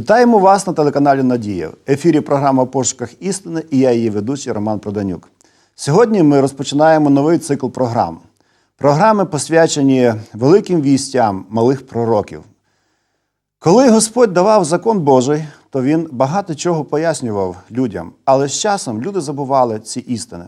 Вітаємо вас на телеканалі Надія. В ефірі програма «В пошуках істини і я її ведучий Роман Проданюк. Сьогодні ми розпочинаємо новий цикл програм. Програми посвячені великим вістям малих пророків. Коли Господь давав закон Божий, то він багато чого пояснював людям, але з часом люди забували ці істини.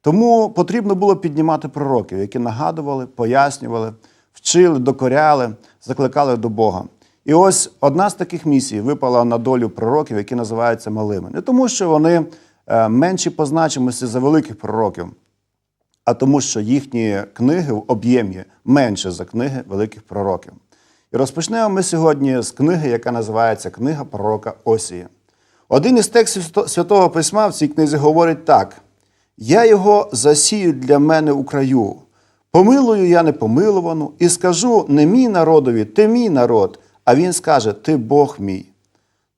Тому потрібно було піднімати пророків, які нагадували, пояснювали, вчили, докоряли, закликали до Бога. І ось одна з таких місій випала на долю пророків, які називаються малими. Не тому, що вони е, менші по значимості за великих пророків, а тому, що їхні книги в об'ємі менше за книги великих пророків. І розпочнемо ми сьогодні з книги, яка називається Книга пророка Осія. Один із текстів Святого Письма в цій книзі говорить так: Я його засію для мене у краю, помилую я непомилувану, і скажу не мій народові, ти мій народ, а він скаже: Ти Бог мій.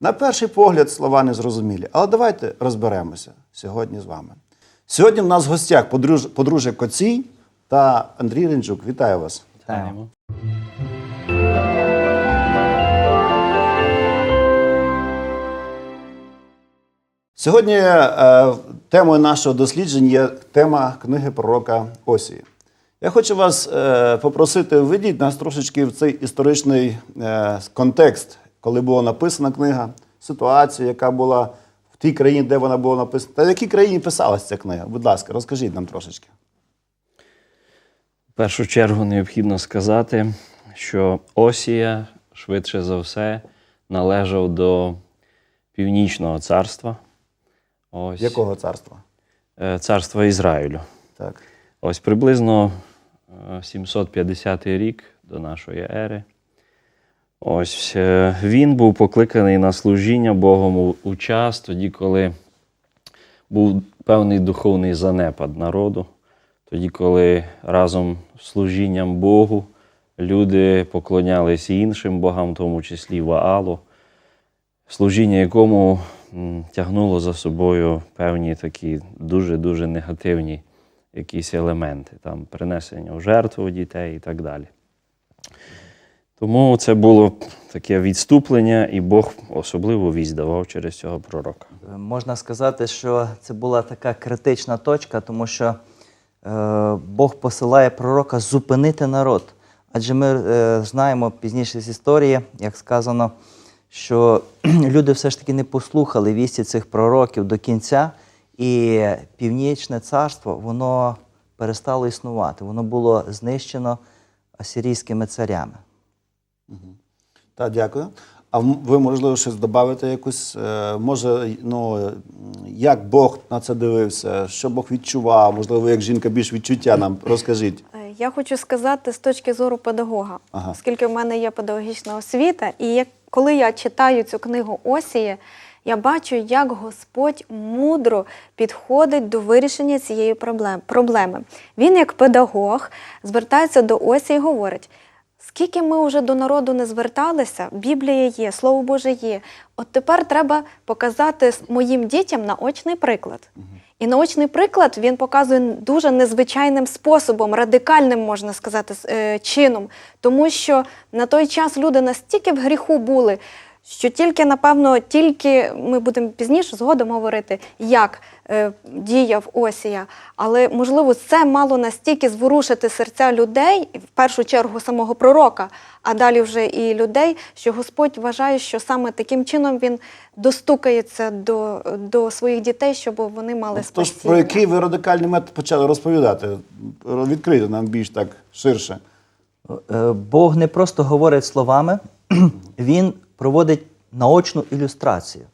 На перший погляд слова незрозумілі, але давайте розберемося сьогодні з вами. Сьогодні в нас в гостях подруж- подружжя Коцій та Андрій Ринчук. Вітаю вас. Вітаємо. Сьогодні е, темою нашого дослідження є тема книги пророка Осії. Я хочу вас е, попросити, введіть нас трошечки в цей історичний е, контекст, коли була написана книга, ситуація, яка була в тій країні, де вона була написана. Та в якій країні писалася ця книга? Будь ласка, розкажіть нам трошечки. В першу чергу необхідно сказати, що Осія, швидше за все, належав до Північного царства. Ось, Якого царства? е, Царства Ізраїлю. Так. Ось приблизно 750 рік до нашої ери. Ось е, він був покликаний на служіння Богом у- час, тоді, коли був певний духовний занепад народу, тоді, коли разом з служінням Богу люди поклонялися іншим богам, в тому числі Ваалу, служіння якому тягнуло за собою певні такі дуже-дуже негативні якісь елементи, там принесення в жертву дітей і так далі. Тому це було таке відступлення, і Бог особливу вість давав через цього пророка. Можна сказати, що це була така критична точка, тому що е, Бог посилає пророка зупинити народ. Адже ми е, знаємо пізніше з історії, як сказано, що люди все ж таки не послухали вісті цих пророків до кінця, і північне царство воно перестало існувати, воно було знищено асирійськими царями. Так, дякую. А ви, можливо, щось додати якусь, е, може, ну, як Бог на це дивився, що Бог відчував, можливо, як жінка більш відчуття нам розкажіть. Е, Я хочу сказати з точки зору педагога, Ага. оскільки в мене є педагогічна освіта, і як, коли я читаю цю книгу Осії, я бачу, як Господь мудро підходить до вирішення цієї проблеми. Він, як педагог, звертається до Осії і говорить. Скільки ми вже до народу не зверталися, Біблія є, Слово Боже є. От тепер треба показати моїм дітям наочний приклад. І наочний приклад він показує дуже незвичайним способом, радикальним, можна сказати, е, чином. Тому що на той час люди настільки в гріху були, що тільки, напевно, тільки ми будемо пізніше згодом говорити, як е, діяв Осія. Але можливо, це мало настільки зворушити серця людей, в першу чергу самого пророка, а далі вже і людей, що Господь вважає, що саме таким чином він достукається до, до своїх дітей, щоб вони мали Тож про який ви радикальний метод почали розповідати? Відкрити нам більш так ширше. Е, Бог не просто говорить словами, Він проводить наочну ілюстрацію.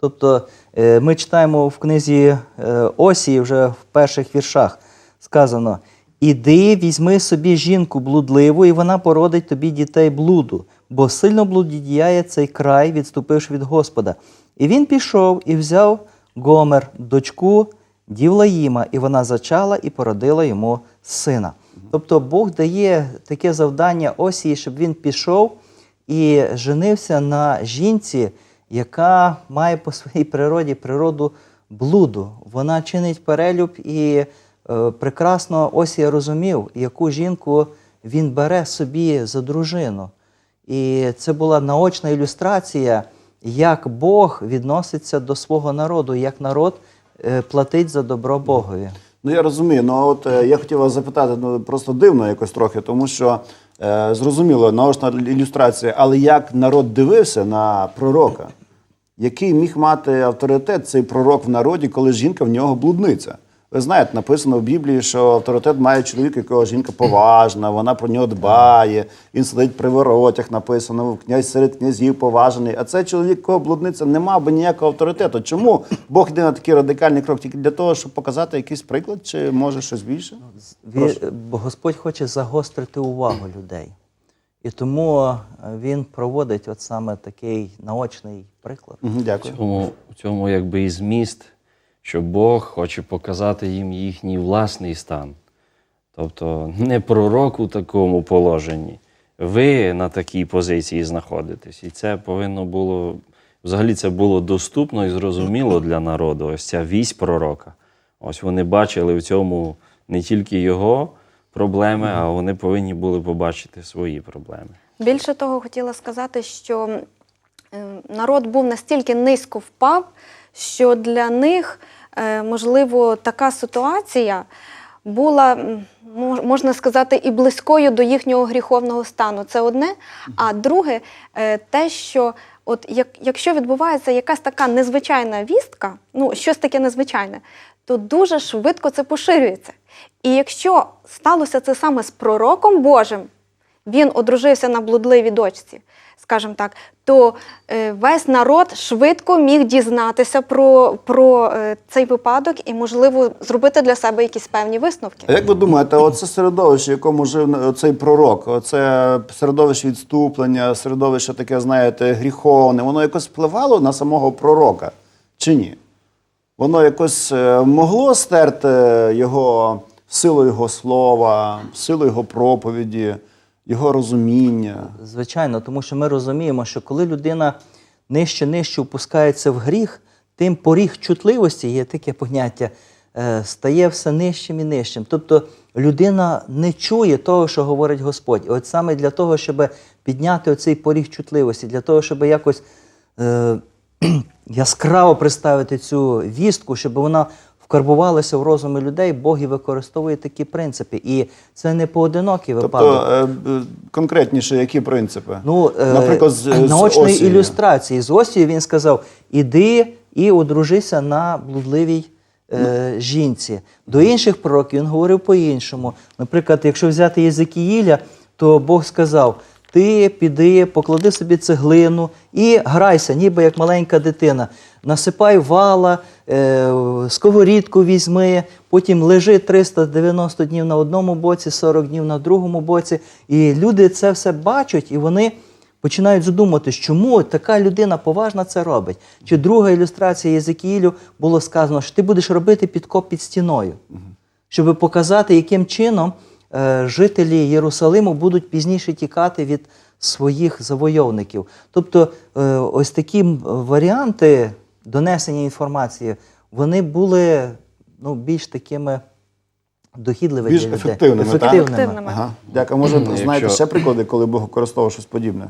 Тобто е, ми читаємо в книзі е, Осії вже в перших віршах сказано: Іди, візьми собі жінку блудливу, і вона породить тобі дітей блуду, бо сильно блудодіяє цей край, відступивши від Господа. І він пішов і взяв Гомер, дочку Дівлаїма, і вона зачала і породила йому сина. Тобто Бог дає таке завдання Осії, щоб він пішов і женився на жінці, яка має по своїй природі природу блуду. Вона чинить перелюб і е, прекрасно Осія розумів, яку жінку він бере собі за дружину. І це була наочна ілюстрація, як Бог відноситься до свого народу, як народ е, платить за добро Богові. Ну я розумію. Ну от е, я хотів вас запитати, ну просто дивно якось трохи, тому що зрозуміло, наочна ілюстрація, але як народ дивився на пророка, який міг мати авторитет цей пророк в народі, коли жінка в нього блудниця? Ви знаєте, написано в Біблії, що авторитет має чоловік, якого жінка поважна, вона про нього дбає, він сидить при воротях, написано, князь серед князів поважений. А цей чоловік, кого блудниця, не мав би ніякого авторитету. Чому Бог йде на такий радикальний крок? Тільки для того, щоб показати якийсь приклад, чи може щось більше? Бо Господь хоче загострити увагу людей. І тому е, він проводить от саме такий наочний приклад. Дякую. цьому, в цьому якби і зміст, що Бог хоче показати їм їхній власний стан. Тобто не пророк у такому положенні. Ви на такій позиції знаходитесь. І це повинно було, взагалі це було доступно і зрозуміло для народу. Ось ця вість пророка. Ось вони бачили в цьому не тільки його проблеми, а вони повинні були побачити свої проблеми. Більше того, хотіла сказати, що е, народ був настільки низько впав, що для них, е, можливо, така ситуація була, можна сказати, і близькою до їхнього гріховного стану. Це одне. А друге, е, те, що от якщо відбувається якась така незвичайна вістка, ну щось таке незвичайне, то дуже швидко це поширюється. І якщо сталося це саме з пророком Божим, він одружився на блудливій дочці, скажімо так, то е, весь народ швидко міг дізнатися про, про е, цей випадок і, можливо, зробити для себе якісь певні висновки. А як ви думаєте, оце середовище, в якому жив цей пророк, оце середовище відступлення, середовище таке, знаєте, гріховне, воно якось впливало на самого пророка чи ні? Воно якось е, могло стерти його силу його слова, силу його проповіді, його розуміння. Звичайно, тому що ми розуміємо, що коли людина нижче нижче опускається в гріх, тим поріг чутливості, є таке поняття, е, стає все нижчим і нижчим. Тобто людина не чує того, що говорить Господь. І от саме для того, щоб підняти оцей поріг чутливості, для того, щоб якось е, яскраво представити цю вістку, щоб вона вкарбувалася в розуми людей, Бог і використовує такі принципи. І це не поодинокий випадок. Тобто, е, конкретніше, які принципи? Ну, е, Наприклад, з, з наочної Осії. ілюстрації. З Осії він сказав: іди і одружися на блудливій е, жінці. До інших пророків він говорив по-іншому. Наприклад, якщо взяти Єзекіїля, то Бог сказав: ти піди, поклади собі цеглину і грайся, ніби як маленька дитина. Насипай вала, е, сковорідку візьми, потім лежи 390 днів на одному боці, 40 днів на другому боці. І люди це все бачать, і вони починають задумуватись, чому така людина поважна це робить. Чи друга ілюстрація Єзекіїлю було сказано, що ти будеш робити підкоп під стіною, щоб показати, яким чином е, жителі Єрусалиму будуть пізніше тікати від своїх завойовників. Тобто, е, ось такі варіанти донесення інформації, вони були ну, більш такими дохідливими Більш для людей. ефективними, так? ефективними. Ефективними. Ага. Дякую. Може, Ну, знаєте якщо- ще приклади, коли Бог використовував щось подібне?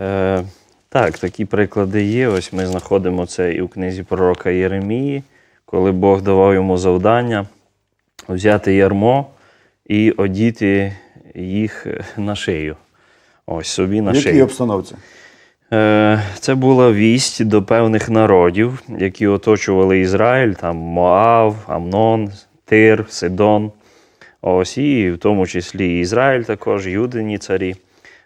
Е, так, такі приклади є. Ось ми знаходимо це і у книзі пророка Єремії, коли Бог давав йому завдання взяти ярмо і одіти їх на шию. Ось собі на В якій шию. обстановці? Е, Це була вість до певних народів, які оточували Ізраїль, там Моав, Амнон, Тир, Сидон. Ось, і в тому числі Ізраїль також, юдині царі.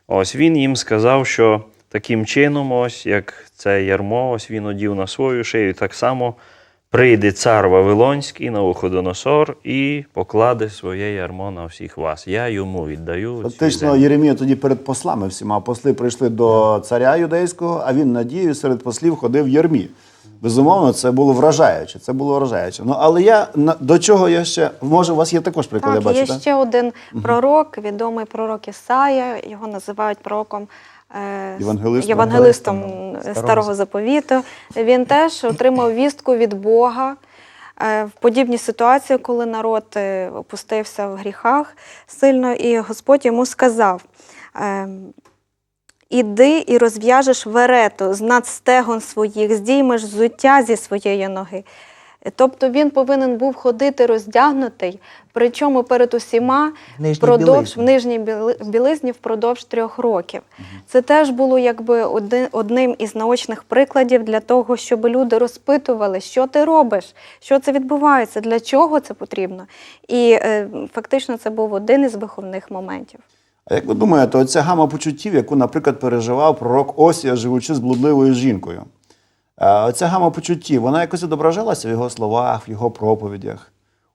Ось він їм сказав, що таким чином, ось як це ярмо, ось він одів на свою шию, так само прийде цар Вавилонський на Уходоносор і покладе своє ярмо на всіх вас. Я йому віддаю. Фактично. Єремія тоді перед послами всіма. Посли прийшли до царя юдейського, а він надією серед послів ходив в ярмі. Безумовно, це було вражаюче. Це було вражаюче. Ну але я на- до чого я ще може, у вас є також приклади, Так, бачите? є ще один пророк, відомий пророк Ісая, його називають пророком. Е, Євангелистом. євангелистом Старого старого заповіту. Він теж отримав вістку від Бога е, в подібній ситуації, коли народ е, опустився в гріхах сильно, і Господь йому сказав: Іди і розв'яжеш верету з над стегон своїх, здіймеш взуття зі своєї ноги. Тобто він повинен був ходити роздягнутий, причому перед усіма В нижній впродовж білизні. в нижній білизні впродовж трьох років. Це теж було якби один, одним із наочних прикладів для того, щоб люди розпитували, що ти робиш, що це відбувається, для чого це потрібно. І е, фактично це був один із виховних моментів. А як ви думаєте, оця гама почуттів, яку, наприклад, переживав пророк Осія, живучи з блудливою жінкою, оця гама почуттів, вона якось відображалася в його словах, в його проповідях,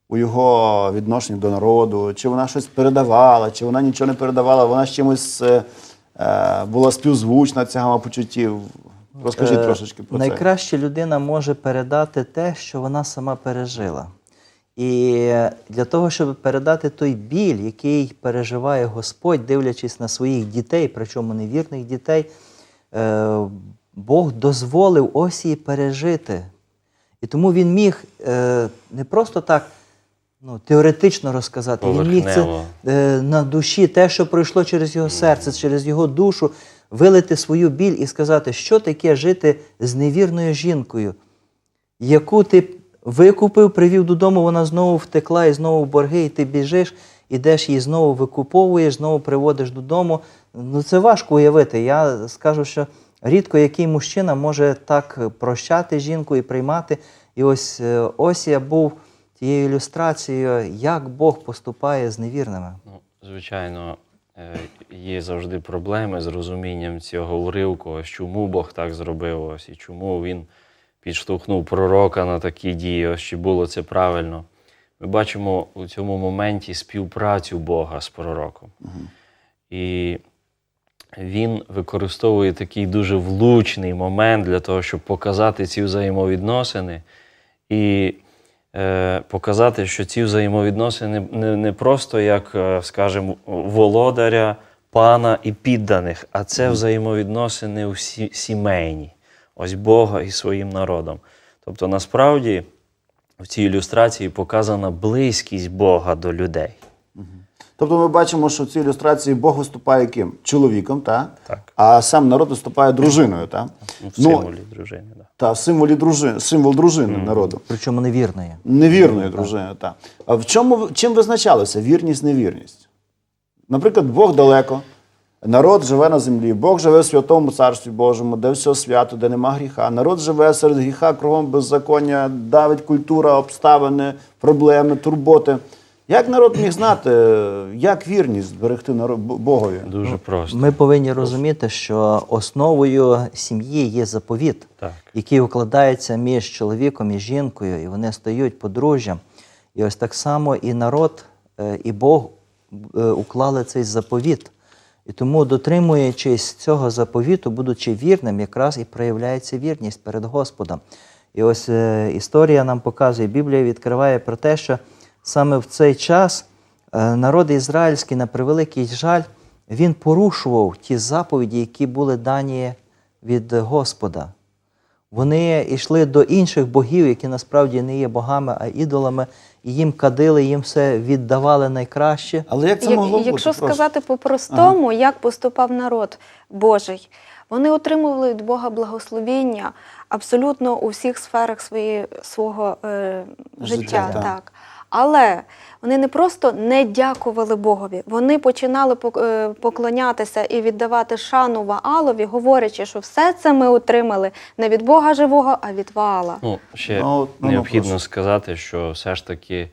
у його відношенні до народу, чи вона щось передавала, чи вона нічого не передавала, вона з чимось е, е, була співзвучна, ця гама почуттів. Розкажіть Е, трошечки про це. Найкраще людина може передати те, що вона сама пережила. І для того, щоб передати той біль, який переживає Господь, дивлячись на своїх дітей, причому невірних дітей, е, Бог дозволив Осії пережити. І тому він міг е, не просто так ну, теоретично розказати, він міг це е, на душі, те, що пройшло через його серце, через його душу, вилити свою біль і сказати, що таке жити з невірною жінкою, яку ти викупив, привів додому, вона знову втекла і знову в борги, і ти біжиш, ідеш її знову викуповуєш, знову приводиш додому. Ну це важко уявити. Я скажу, що рідко який мужчина може так прощати жінку і приймати. І ось е, Осія був тією ілюстрацією, як Бог поступає з невірними. Ну, звичайно, е, є завжди проблеми з розумінням цього уривку, ось чому Бог так зробив, ось і чому він підштовхнув пророка на такі дії, ось чи було це правильно. Ми бачимо у цьому моменті співпрацю Бога з пророком. І він використовує такий дуже влучний момент для того, щоб показати ці взаємовідносини і е, показати, що ці взаємовідносини не, не просто як, е, скажімо, володаря, пана і підданих, а це взаємовідносини усі сімейні, ось Бога і своїм народом. Тобто, насправді в цій ілюстрації показана близькість Бога до людей. Тобто ми бачимо, що в цій ілюстрації Бог виступає ким? Чоловіком, та? Так. а сам народ виступає дружиною. Та? Ну, в символі дружини. Да. та, в символі дружини, символ дружини народу. Причому невірної. Невірної дружини. Та. А в чому чим визначалося вірність, невірність? Наприклад, Бог далеко, народ живе на землі, Бог живе в святому царстві Божому, де все свято, де нема гріха. Народ живе серед гріха, кругом беззаконня, давить культура, обставини, проблеми, турботи. Як народ міг знати, як вірність зберегти народ, Богові? Дуже просто. Ми повинні розуміти, що основою сім'ї є заповіт, Так. який укладається між чоловіком і жінкою, і вони стають подружжям. І ось так само і народ, е, і Бог е, уклали цей заповіт. І тому, дотримуючись цього заповіту, будучи вірним, якраз і проявляється вірність перед Господом. І ось е, історія нам показує, Біблія відкриває про те, що саме в цей час е, народ ізраїльський, на превеликий жаль, він порушував ті заповіді, які були дані від Господа. Вони йшли до інших богів, які насправді не є богами, а ідолами, і їм кадили, їм все віддавали найкраще. Але як це Як- могло бути? Якщо Прошу. сказати по-простому, як поступав народ Божий, вони отримували від Бога благословіння абсолютно у всіх сферах свої, свого е, Життя, життя. так. так. Але вони не просто не дякували Богові, вони починали е, поклонятися і віддавати шану Ваалові, говорячи, що все це ми отримали не від Бога живого, а від Ваала. Ну, ще Ну, ну, ну, необхідно сказати, що все ж таки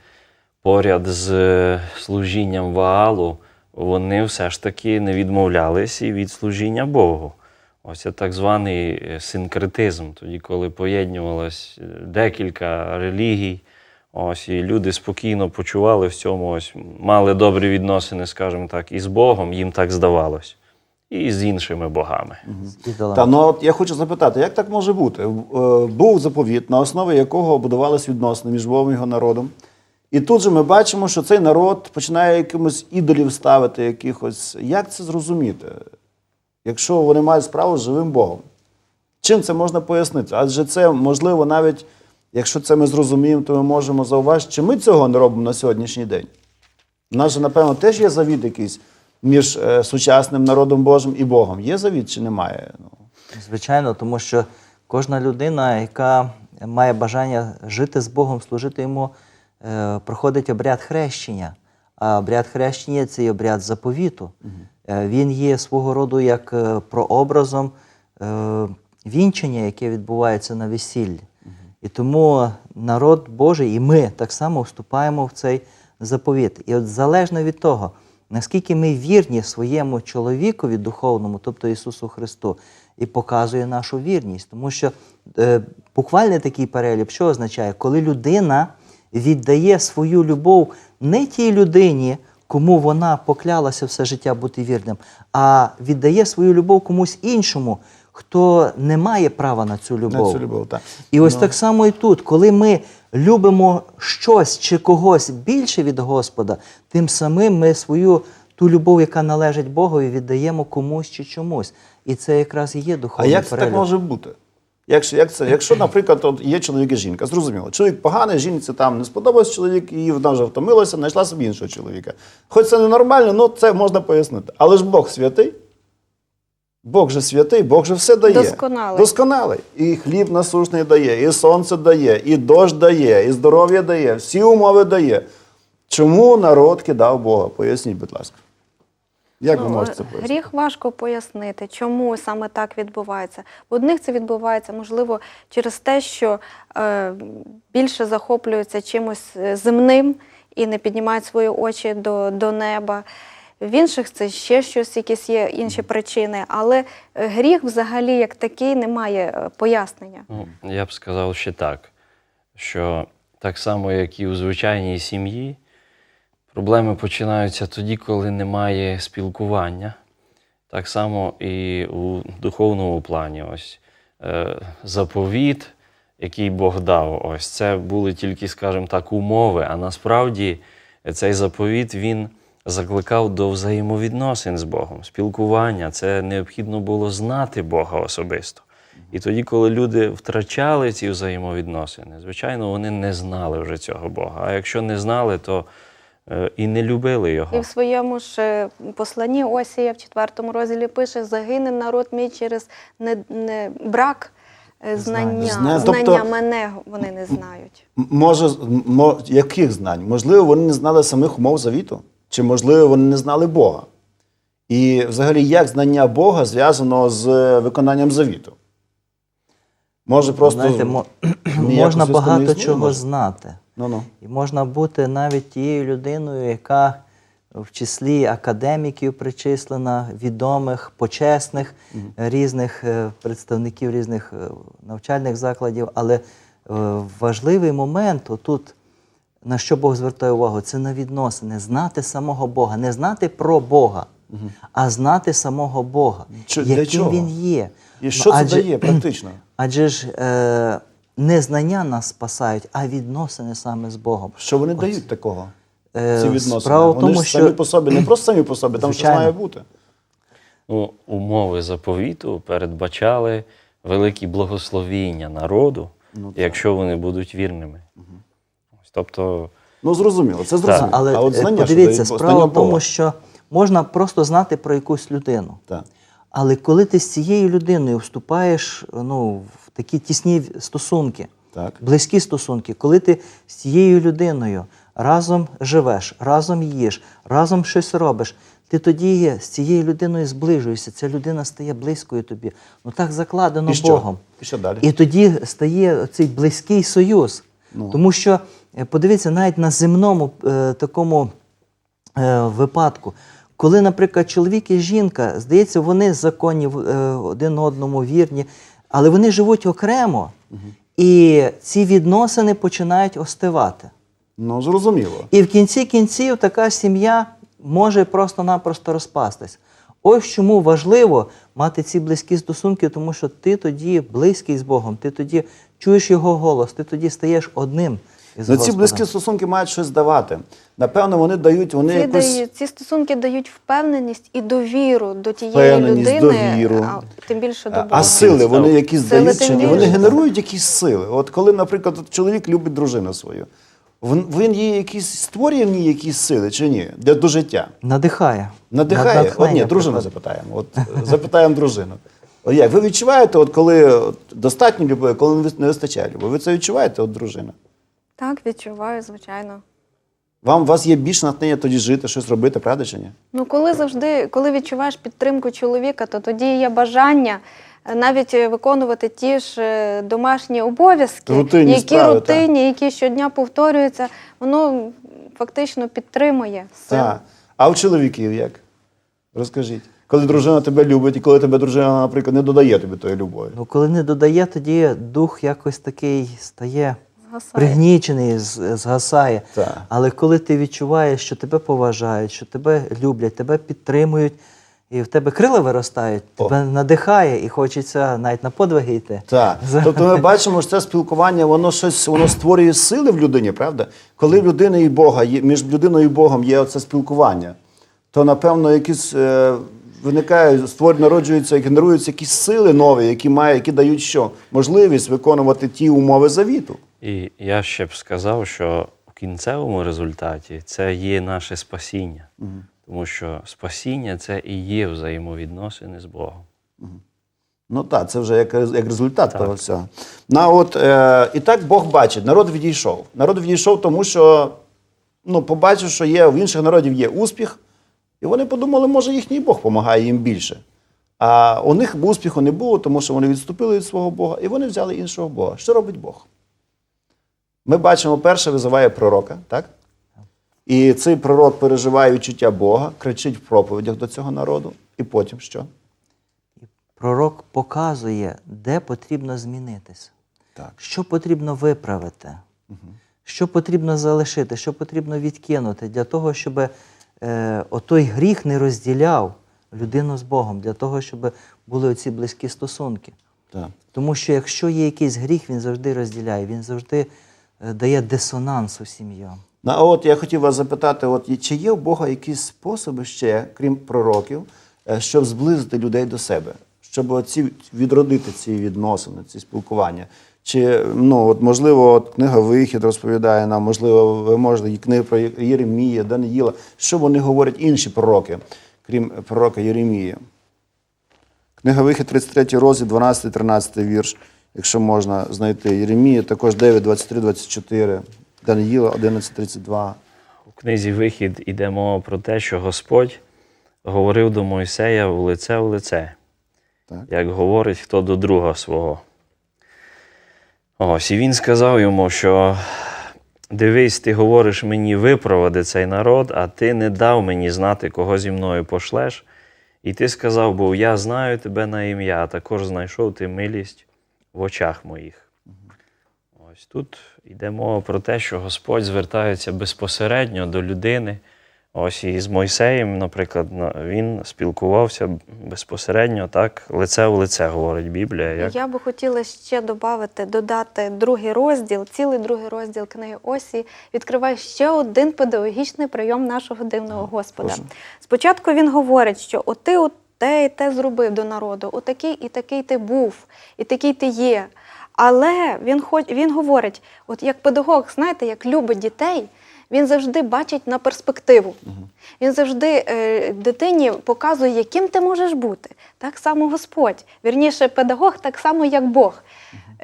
поряд з е, служінням Ваалу вони все ж таки не відмовлялись і від служіння Богу. Ось це так званий е, синкретизм, тоді, коли поєднувалось декілька релігій. Ось і люди спокійно почували в цьому, ось мали добрі відносини, скажімо так, і з Богом, їм так здавалось, і з іншими богами. ідолами. Та ну от я хочу запитати, як так може бути? Е, Був заповіт, на основі якого будувались відносини між Богом і його народом. І тут же ми бачимо, що цей народ починає якимось ідолів ставити, якихось. Як це зрозуміти, якщо вони мають справу з живим Богом? Чим це можна пояснити? Адже це можливо навіть, якщо це ми зрозуміємо, то ми можемо зауважити, чи ми цього не робимо на сьогоднішній день. У нас же, напевно, теж є завіт якийсь між е, сучасним народом Божим і Богом? Є завіт чи немає? Ну, Звичайно, тому що кожна людина, яка має бажання жити з Богом, служити йому, е, проходить обряд хрещення. А обряд хрещення це обряд заповіту. Е, Він є свого роду як прообразом вінчення, яке відбувається на весіллі. І тому народ Божий, і ми так само вступаємо в цей заповіт. І от залежно від того, наскільки ми вірні своєму чоловікові духовному, тобто Ісусу Христу, і показує нашу вірність. Тому що е, буквально такий переліп, що означає, коли людина віддає свою любов не тій людині, кому вона поклялася все життя бути вірним, а віддає свою любов комусь іншому, хто не має права на цю любов. на цю любов, так. І ось так само і тут, коли ми любимо щось чи когось більше від Господа, тим самим ми свою ту любов, яка належить Богові, віддаємо комусь чи чомусь. І це якраз і є А духовний як це так може бути? Якщо, як це, якщо, наприклад, от є чоловік і жінка, зрозуміло, чоловік поганий, жінці там не сподобався чоловік, і вона вже втомилася, знайшла собі іншого чоловіка. Хоч це ненормально, ну це можна пояснити. Але ж Бог святий. Бог же святий, Бог же все дає. Досконалий. Досконалий. І хліб насушний дає, і сонце дає, і дощ дає, і здоров'я дає, всі умови дає. Чому народ кидав Бога? Поясніть, будь ласка. Як ви Ну, можете це пояснити? Гріх важко пояснити, чому саме так відбувається. В одних це відбувається, можливо, через те, що е, більше захоплюються чимось е, земним і не піднімають свої очі до, до неба. В інших це ще щось, якісь є інші причини. Але е, гріх взагалі як такий не має е, пояснення. Ну, я б сказав ще так, що так само, як і у звичайній сім'ї, проблеми починаються тоді, коли немає спілкування. Так само і у духовному плані. Ось е, заповіт, який Бог дав, ось це були тільки, скажімо так, умови. А насправді цей заповіт він закликав до взаємовідносин з Богом, спілкування. Це необхідно було знати Бога особисто. І тоді, коли люди втрачали ці взаємовідносини, звичайно, вони не знали вже цього Бога. А якщо не знали, то е, і не любили його. І в своєму ж е, посланні Осія в четвертому розділі пише: загине народ мій через не, не брак е, знання. Знання. Знання Тобто- мене вони не знають. Може, м- мо- яких знань? Можливо, вони не знали самих умов завіту, чи можливо, вони не знали Бога. І взагалі, як знання Бога зв'язано з виконанням завіту? Може, просто Знаєте, мо- можна багато існує, чого може? знати. Ну-ну. І можна бути навіть тією людиною, яка в числі академіків причислена, відомих, почесних, різних е, представників різних е, навчальних закладів. Але е, важливий момент отут, на що Бог звертає увагу, це на відносини, знати самого Бога, не знати про Бога, а знати самого Бога, Чи- для чого? він є. І Ну, що це дає практично? Адже ж е, не знання нас спасають, а відносини саме з Богом. Що вони дають такого? Е, Ці відносини. справа в вони тому, ж що- самі по собі, не просто самі по собі, там щось має бути. Ну, умови заповіту передбачали великі благословіння народу, якщо вони будуть вірними. Ось, тобто, Ну, зрозуміло, це Так, зрозуміло. Але а от знання, подивіться, справа в тому, що можна просто знати про якусь людину. Так. Але коли ти з цією людиною вступаєш ну, в такі тісні стосунки, Так. близькі стосунки, коли ти з цією людиною разом живеш, разом їш, разом щось робиш, ти тоді з цією людиною зближуєшся, ця людина стає близькою тобі. Ну так закладено І що? Богом. І що далі? І тоді стає цей близький союз. Ну. Тому що, подивіться, навіть на земному е, такому е, випадку, коли, наприклад, чоловік і жінка, здається, вони законні в- е, один одному вірні, але вони живуть окремо, і ці відносини починають остивати. Ну, зрозуміло. І в кінці кінців така сім'я може просто-напросто розпастись. Ось чому важливо мати ці близькі стосунки, тому що ти тоді близький з Богом, ти тоді чуєш його голос, ти тоді стаєш одним Ну, ці близькі стосунки мають щось давати. Напевно, вони дають, вони Ці, якось. дають, ці стосунки дають впевненість і довіру до тієї Впевненість, людини, довіру. а тим більше до Бога. а сили, вони якісь Сили дають, чи ні? вони генерують якісь сили. От коли, наприклад, чоловік любить дружину свою, Він, їй якісь створює в ній якісь сили чи ні? Для до життя. Надихає. Надихає. От ні, дружину запитаємо. От е, запитаємо дружину. От як? Ви відчуваєте, от коли достатньо любові, коли не не вистачає любові? Ви це відчуваєте, от дружина? Так, відчуваю, звичайно. Вам у вас є більше натхнення тоді жити, щось робити, правда чи ні? Ну, коли завжди, коли відчуваєш підтримку чоловіка, то тоді є бажання е, навіть е, виконувати ті ж е, домашні обов'язки, Рутинні які справи, рутинні, які щодня повторюються, воно фактично підтримує. Так. А у чоловіків як? Розкажіть. Коли дружина тебе любить, і коли тебе дружина, наприклад, не додає тобі тої любові. Ну, коли не додає, тоді дух якось такий стає. Пригнічений, згасає. Так. Але коли ти відчуваєш, що тебе поважають, що тебе люблять, тебе підтримують, і в тебе крила виростають, О. тебе надихає і хочеться навіть на подвиги йти. Так. Тобто ми бачимо, що це спілкування, воно щось воно створює сили в людині, правда? Коли в людини і Бога між людиною і Богом є це спілкування, то напевно якісь е, виникають, створюють, народжуються, генеруються якісь сили нові, які мають, які дають що? Можливість виконувати ті умови завіту. І я ще б сказав, що в кінцевому результаті це є наше спасіння. Тому що спасіння це і є взаємовідносини з Богом. Ну так, це вже як, як результат того всього. Ну, от, е, і так Бог бачить, народ відійшов. Народ відійшов, тому що ну, побачив, що є, в інших народів є успіх, і вони подумали, може, їхній Бог допомагає їм більше. А у них успіху не було, тому що вони відступили від свого Бога, і вони взяли іншого Бога. Що робить Бог? Ми бачимо, перше визиває пророка, так? І цей пророк переживає відчуття Бога, кричить в проповідях до цього народу, і потім що? Пророк показує, де потрібно змінитися, Так. що потрібно виправити, що потрібно залишити, що потрібно відкинути для того, щоб е, отой гріх не розділяв людину з Богом, для того, щоб були оці близькі стосунки. Так. Тому що якщо є якийсь гріх, він завжди розділяє, він завжди дає дисонанс у сім'ю. Ну, а от я хотів вас запитати: от чи є у Бога якісь способи ще, крім пророків, е, щоб зблизити людей до себе, щоб оці, відродити ці відносини, ці спілкування? Чи ну от можливо, от книга Вихід розповідає нам, можливо, ви можете книги про Єремія, Даниїла, що вони говорять інші пророки, крім пророка Єремії? Книга Вихід, 33 розділ, 12-13 вірш, якщо можна знайти. Єремія, також 9, 23, 24, Даниїла, 11, 32. У книзі Вихід іде мова про те, що Господь говорив до Мойсея в лице в лице, Так. як говорить хто до друга свого. Ось, і він сказав йому, що дивись, ти говориш мені випроводи цей народ, а ти не дав мені знати, кого зі мною пошлеш. І ти сказав, бо я знаю тебе на ім'я, а також знайшов ти милість в очах моїх. Ось тут йде мова про те, що Господь звертається безпосередньо до людини. Ось і з Мойсеєм, наприклад, він спілкувався безпосередньо, так, лице в лице, говорить Біблія. Як... Я би хотіла ще додати, додати другий розділ, цілий другий розділ книги Осі відкриває ще один педагогічний прийом нашого дивного Господа. прошу. Спочатку він говорить, що от ти от те і те зробив до народу, отакий і такий ти був, і такий ти є. Але він хоч він говорить, от як педагог, знаєте, як любить дітей, він завжди бачить на перспективу. Він завжди е, дитині показує, яким ти можеш бути. Так само Господь. Вірніше, педагог так само, як Бог.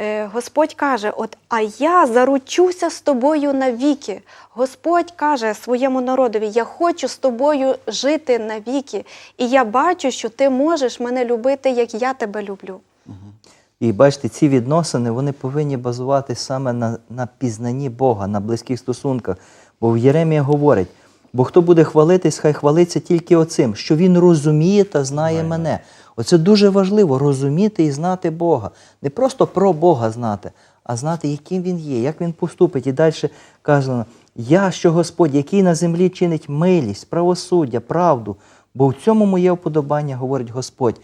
Е, Господь каже: От, а я заручуся з тобою навіки. Господь каже своєму народові: Я хочу з тобою жити навіки. І я бачу, що ти можеш мене любити, як я тебе люблю. І бачите, ці відносини вони повинні базуватися саме на, на пізнанні Бога, на близьких стосунках. Бо в Єремія говорить: бо хто буде хвалитись, хай хвалиться тільки оцим, що він розуміє та знає мене. Оце дуже важливо розуміти і знати Бога. Не просто про Бога знати, а знати, яким він є, як він поступить. І далі казано: Я, що Господь, який на землі чинить милість, правосуддя, правду, бо в цьому моє вподобання, говорить Господь.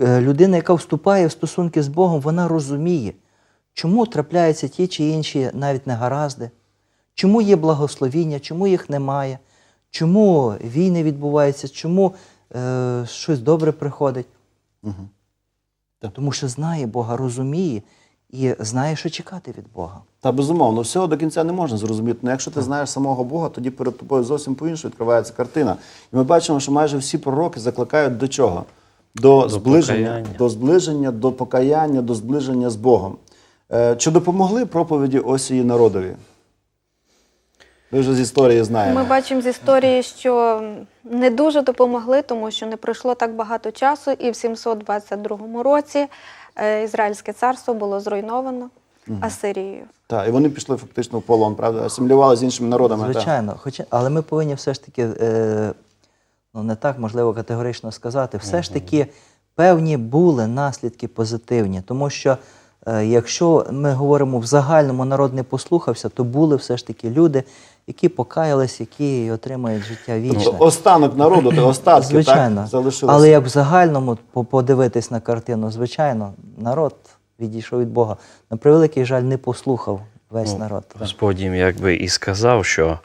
Е, людина, яка вступає в стосунки з Богом, вона розуміє, чому трапляються ті чи інші навіть негаразди, чому є благословіння, чому їх немає, чому війни відбуваються, чому е, щось добре приходить. Так. Тому що знає Бога, розуміє і знає, що чекати від Бога. Та безумовно, всього до кінця не можна зрозуміти. Ну, якщо ти знаєш самого Бога, тоді перед тобою зовсім по-іншому відкривається картина. І ми бачимо, що майже всі пророки закликають до чого? До, зближення, покаяння. до зближення, до покаяння, до зближення з Богом. Е, чи допомогли проповіді Осії народові? Ви вже з історії знаємо. Ми бачимо з історії, що не дуже допомогли, тому що не пройшло так багато часу, і в 722 році е, Ізраїльське царство було зруйновано Асирією. Так, і вони пішли фактично в полон, правда? Асимілювали з іншими народами. Звичайно, хоча, але ми повинні все ж таки, е, ну не так можливо категорично сказати, все ж таки певні були наслідки позитивні. Тому що е, якщо ми говоримо в загальному народ не послухався, то були все ж таки люди, які покаялись, які отримають життя вічне. Тобто останок народу, то остатки звичайно. так, залишилися. Але як в загальному подивитись на картину, звичайно, народ відійшов від Бога. На превеликий жаль, не послухав весь Ну, народ. Господь їм якби і сказав, що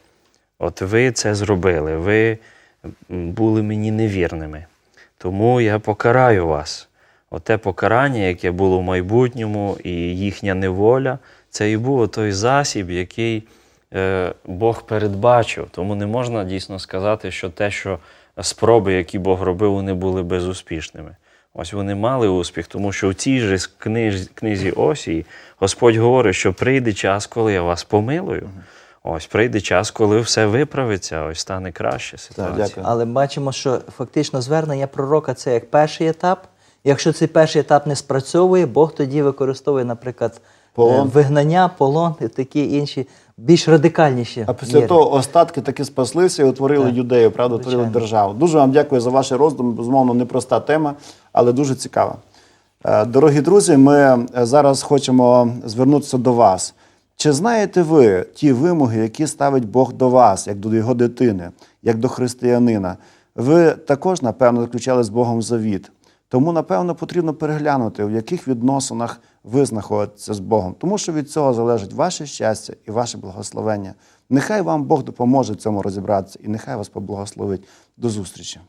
от ви це зробили, ви були мені невірними. Тому я покараю вас. Оте покарання, яке було в майбутньому, і їхня неволя, це і був той засіб, який Бог передбачив. Тому не можна дійсно сказати, що те, що спроби, які Бог робив, вони були безуспішними. Ось вони мали успіх, тому що в цій же книж, книзі Осії Господь говорить, що прийде час, коли я вас помилую. Ось прийде час, коли все виправиться, ось стане краще ситуація. дякую. Але бачимо, що фактично звернення пророка це як перший етап. Якщо цей перший етап не спрацьовує, Бог тоді використовує, наприклад, Полон. е, вигнання, полон і такі інші більш радикальніші. А після міри. того остатки таки спаслися і утворили Так. юдею, правда, утворили державу. Дуже вам дякую за ваші роздуми. Безумовно, непроста тема, але дуже цікава. Е, Дорогі друзі, ми е, зараз хочемо звернутися до вас. Чи знаєте ви ті вимоги, які ставить Бог до вас, як до його дитини, як до християнина? Ви також, напевно, заключали з Богом завіт. Тому, напевно, потрібно переглянути, в яких відносинах ви знаходитеся з Богом, тому що від цього залежить ваше щастя і ваше благословення. Нехай вам Бог допоможе в цьому розібратися, і нехай вас поблагословить. До зустрічі.